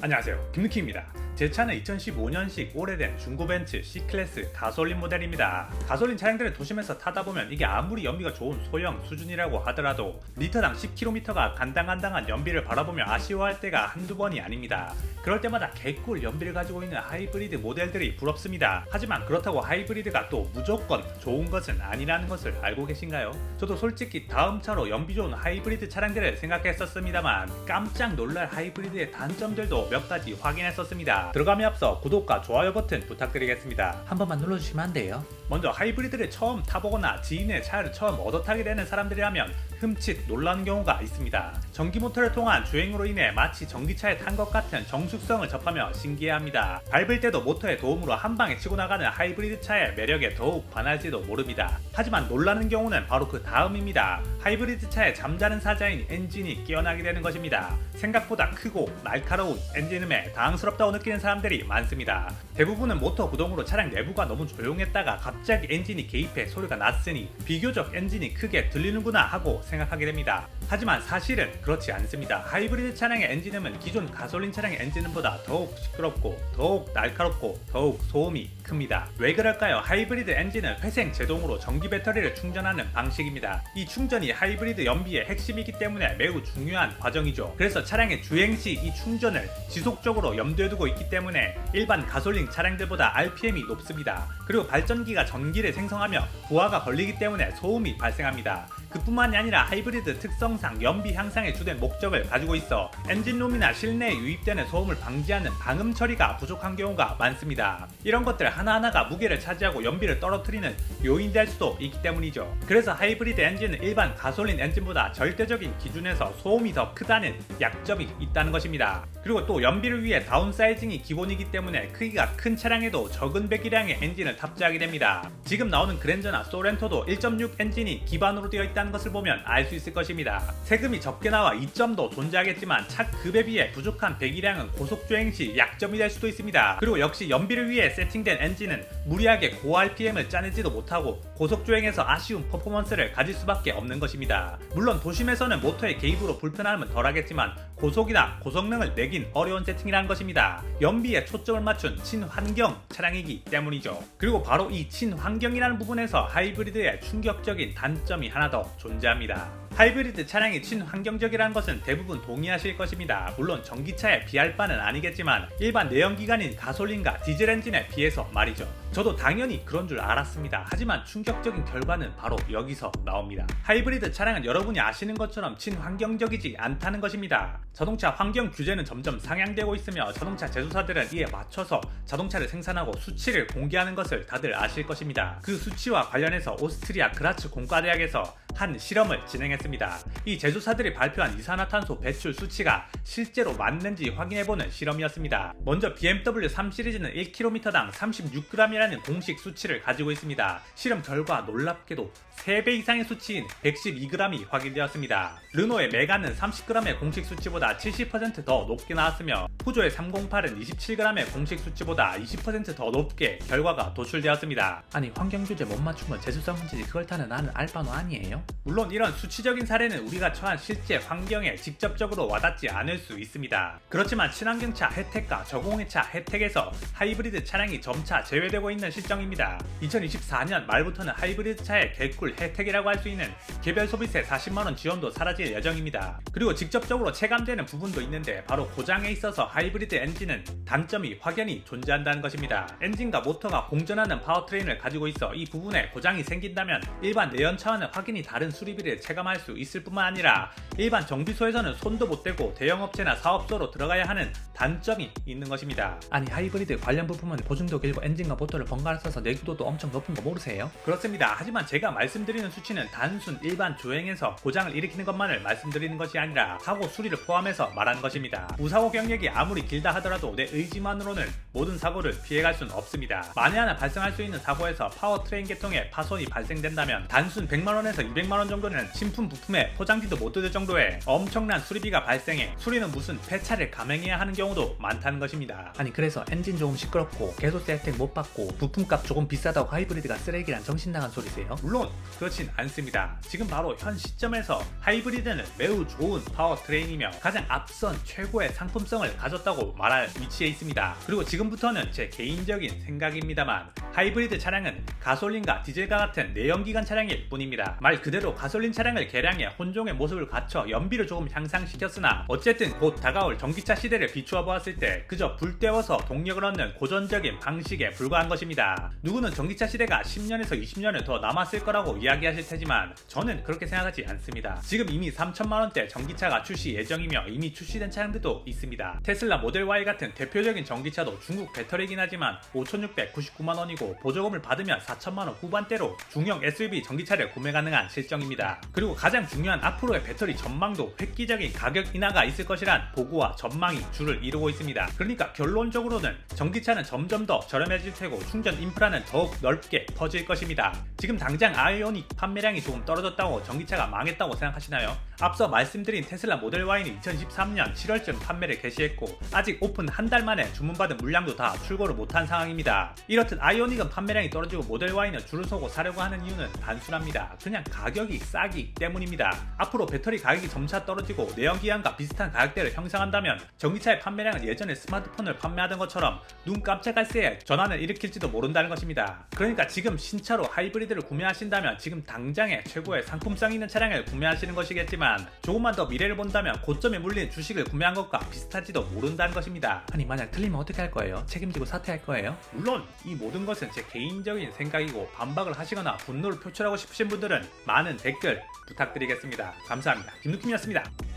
안녕하세요. 김느키입니다 제 차는 2015년식 오래된 중고 벤츠 C클래스 가솔린 모델입니다 가솔린 차량들을 도심에서 타다 보면 이게 아무리 연비가 좋은 소형 수준이라고 하더라도 리터당 10km가 간당간당한 연비를 바라보며 아쉬워할 때가 한두 번이 아닙니다 그럴 때마다 개꿀 연비를 가지고 있는 하이브리드 모델들이 부럽습니다 하지만 그렇다고 하이브리드가 또 무조건 좋은 것은 아니라는 것을 알고 계신가요? 저도 솔직히 다음 차로 연비 좋은 하이브리드 차량들을 생각했었습니다만 깜짝 놀랄 하이브리드의 단점들도 몇 가지 확인했었습니다. 들어감에 앞서 구독과 좋아요 버튼 부탁드리겠습니다. 한 번만 눌러주시면 안 돼요? 먼저 하이브리드를 처음 타보거나 지인의 차를 처음 얻어 타게 되는 사람들이라면 흠칫 놀라는 경우가 있습니다. 전기 모터를 통한 주행으로 인해 마치 전기차에 탄 것 같은 정숙성을 접하며 신기해합니다. 밟을 때도 모터의 도움으로 한 방에 치고 나가는 하이브리드 차의 매력에 더욱 반할지도 모릅니다. 하지만 놀라는 경우는 바로 그 다음입니다. 하이브리드 차의 잠자는 사자인 엔진이 깨어나게 되는 것입니다. 생각보다 크고 날카로운 엔진음에 당황스럽다고 느끼는 사람들이 많습니다. 대부분은 모터 구동으로 차량 내부가 너무 조용했다가 갑자기 엔진이 개입해 소리가 났으니 비교적 엔진이 크게 들리는구나 하고 생각하게 됩니다. 하지만 사실은 그렇지 않습니다. 하이브리드 차량의 엔진음은 기존 가솔린 차량의 엔진음보다 더욱 시끄럽고 더욱 날카롭고 더욱 소음이 큽니다. 왜 그럴까요? 하이브리드 엔진은 회생 제동으로 전기 배터리를 충전하는 방식입니다. 이 충전이 하이브리드 연비의 핵심이기 때문에 매우 중요한 과정이죠. 그래서 차량의 주행 시 이 충전을 지속적으로 염두에 두고 있기 때문에 일반 가솔린 차량들보다 RPM이 높습니다. 그리고 발전기가 전기를 생성하며 부하가 걸리기 때문에 소음이 발생합니다. 그뿐만이 아니라 하이브리드 특성상 연비 향상에 주된 목적을 가지고 있어 엔진룸이나 실내에 유입되는 소음을 방지하는 방음 처리가 부족한 경우가 많습니다. 이런 것들 하나하나가 무게를 차지하고 연비를 떨어뜨리는 요인이 될 수도 있기 때문이죠. 그래서 하이브리드 엔진은 일반 가솔린 엔진보다 절대적인 기준에서 소음이 더 크다는 약점이 있다는 것입니다. 그리고 또 연비를 위해 다운사이징이 기본이기 때문에 크기가 큰 차량에도 적은 배기량의 엔진을 탑재하게 됩니다. 지금 나오는 그랜저나 소렌토도 1.6 엔진이 기반으로 되어 있다 는 것을 보면 알 수 있을 것입니다. 세금이 적게 나와 이점도 존재하겠지만 차 급에 비해 부족한 배기량은 고속 주행 시 약점이 될 수도 있습니다. 그리고 역시 연비를 위해 세팅된 엔진은 무리하게 고 RPM을 짜내지도 못하고 고속 주행에서 아쉬운 퍼포먼스를 가질 수밖에 없는 것입니다. 물론 도심에서는 모터의 개입으로 불편함은 덜하겠지만 고속이나 고성능을 내긴 어려운 세팅이라는 것입니다. 연비에 초점을 맞춘 친환경 차량이기 때문이죠. 그리고 바로 이 친환경이라는 부분에서 하이브리드의 충격적인 단점이 하나 더 존재합니다. 하이브리드 차량이 친환경적이라는 것은 대부분 동의하실 것입니다. 물론 전기차에 비할 바는 아니겠지만 일반 내연기관인 가솔린과 디젤 엔진에 비해서 말이죠. 저도 당연히 그런 줄 알았습니다. 하지만 충격적인 결과는 바로 여기서 나옵니다. 하이브리드 차량은 여러분이 아시는 것처럼 친환경적이지 않다는 것입니다. 자동차 환경 규제는 점점 상향되고 있으며 자동차 제조사들은 이에 맞춰서 자동차를 생산하고 수치를 공개하는 것을 다들 아실 것입니다. 그 수치와 관련해서 오스트리아 그라츠 공과대학에서 한 실험을 진행했습니다. 이 제조사들이 발표한 이산화탄소 배출 수치가 실제로 맞는지 확인해보는 실험이었습니다. 먼저 BMW 3 시리즈는 1km당 36g이라는 공식 수치를 가지고 있습니다. 실험 결과 놀랍게도 3배 이상의 수치인 112g이 확인되었습니다. 르노의 메가는 30g의 공식 수치보다 70%더 높게 나왔으며 푸조의 308은 27g의 공식 수치보다 20%더 높게 결과가 도출되었습니다. 아니 환경 규제 못 맞추면 제수성 문제지 그걸 타는 나는 알바노 아니에요? 물론 이런 수치적 인 사례는 우리가 처한 실제 환경에 직접적으로 와닿지 않을 수 있습니다. 그렇지만 친환경차 혜택과 저공해차 혜택에서 하이브리드 차량이 점차 제외되고 있는 실정입니다. 2024년 말부터는 하이브리드 차의 개꿀 혜택이라고 할 수 있는 개별 소비세 40만원 지원도 사라질 예정입니다. 그리고 직접적으로 체감되는 부분도 있는데 바로 고장에 있어서 하이브리드 엔진은 단점이 확연히 존재한다는 것입니다. 엔진과 모터가 공전하는 파워트레인을 가지고 있어 이 부분에 고장이 생긴다면 일반 내연차와는 확연히 다른 수리비를 체감할 수 있을 뿐만 아니라 일반 정비소에서는 손도 못 대고 대형업체나 사업소로 들어가야 하는 단점이 있는 것입니다. 아니 하이브리드 관련 부품은 보증도 길고 엔진과 모터를 번갈아 써서 내구도도 엄청 높은 거 모르세요? 그렇습니다. 하지만 제가 말씀드리는 수치는 단순 일반 주행에서 고장을 일으키는 것만을 말씀드리는 것이 아니라 사고 수리를 포함해서 말하는 것입니다. 무사고 경력이 아무리 길다 하더라도 내 의지만으로는 모든 사고를 피해갈 수는 없습니다. 만에 하나 발생할 수 있는 사고에서 파워트레인 계통에 파손이 발생된다면 단순 100만원에서 200만원 정도는 신품 부품 부품에 포장지도 못 뜯을 정도의 엄청난 수리비가 발생해 수리는 무슨 폐차를 감행해야 하는 경우도 많다는 것입니다. 아니 그래서 엔진 조금 시끄럽고 계속세 혜택 못 받고 부품값 조금 비싸다고 하이브리드가 쓰레기란 정신 나간 소리세요? 물론 그렇진 않습니다. 지금 바로 현 시점에서 하이브리드는 매우 좋은 파워트레인이며 가장 앞선 최고의 상품성을 가졌다고 말할 위치에 있습니다. 그리고 지금부터는 제 개인적인 생각입니다만 하이브리드 차량은 가솔린과 디젤과 같은 내연기관 차량일 뿐입니다. 말 그대로 가솔린 차량을 개 량해 혼종의 모습을 갖춰 연비를 조금 향상시켰으나 어쨌든 곧 다가올 전기차 시대를 비추어 보았을 때 그저 불 때워서 동력을 얻는 고전적인 방식에 불과한 것입니다. 누구는 전기차 시대가 10년에서 20년을 더 남았을 거라고 이야기하실 테지만 저는 그렇게 생각하지 않습니다. 지금 이미 3천만 원대 전기차가 출시 예정이며 이미 출시된 차량들도 있습니다. 테슬라 모델 Y 같은 대표적인 전기차도 중국 배터리긴 하지만 5,699만 원이고 보조금을 받으면 4천만 원 후반대로 중형 SUV 전기차를 구매 가능한 실정입니다. 그리고 가장 중요한 앞으로의 배터리 전망도 획기적인 가격 인하가 있을 것이란 보고와 전망이 주를 이루고 있습니다. 그러니까 결론적으로는 전기차는 점점 더 저렴해질 테고 충전 인프라는 더욱 넓게 퍼질 것입니다. 지금 당장 아이오닉 판매량이 조금 떨어졌다고 전기차가 망했다고 생각하시나요? 앞서 말씀드린 테슬라 모델 Y는 2013년 7월쯤 판매를 개시했고 아직 오픈 한 달 만에 주문받은 물량도 다 출고를 못한 상황입니다. 이렇듯 아이오닉은 판매량이 떨어지고 모델 Y는 줄을 서고 사려고 하는 이유는 단순합니다. 그냥 가격이 싸기 때문입니다. 앞으로 배터리 가격이 점차 떨어지고 내연기관과 비슷한 가격대를 형성한다면 전기차의 판매량은 예전에 스마트폰을 판매하던 것처럼 눈 깜짝할 새에 전환을 일으킬지도 모른다는 것입니다. 그러니까 지금 신차로 하이브리드를 구매하신다면 지금 당장에 최고의 상품성 있는 차량을 구매하시는 것이겠지만 조금만 더 미래를 본다면 고점에 물린 주식을 구매한 것과 비슷할지도 모른다는 것입니다. 아니 만약 틀리면 어떻게 할 거예요? 책임지고 사퇴할 거예요? 물론 이 모든 것은 제 개인적인 생각이고 반박을 하시거나 분노를 표출하고 싶으신 분들은 많은 댓글 부탁드리겠습니다. 감사합니다. 김누킴이었습니다.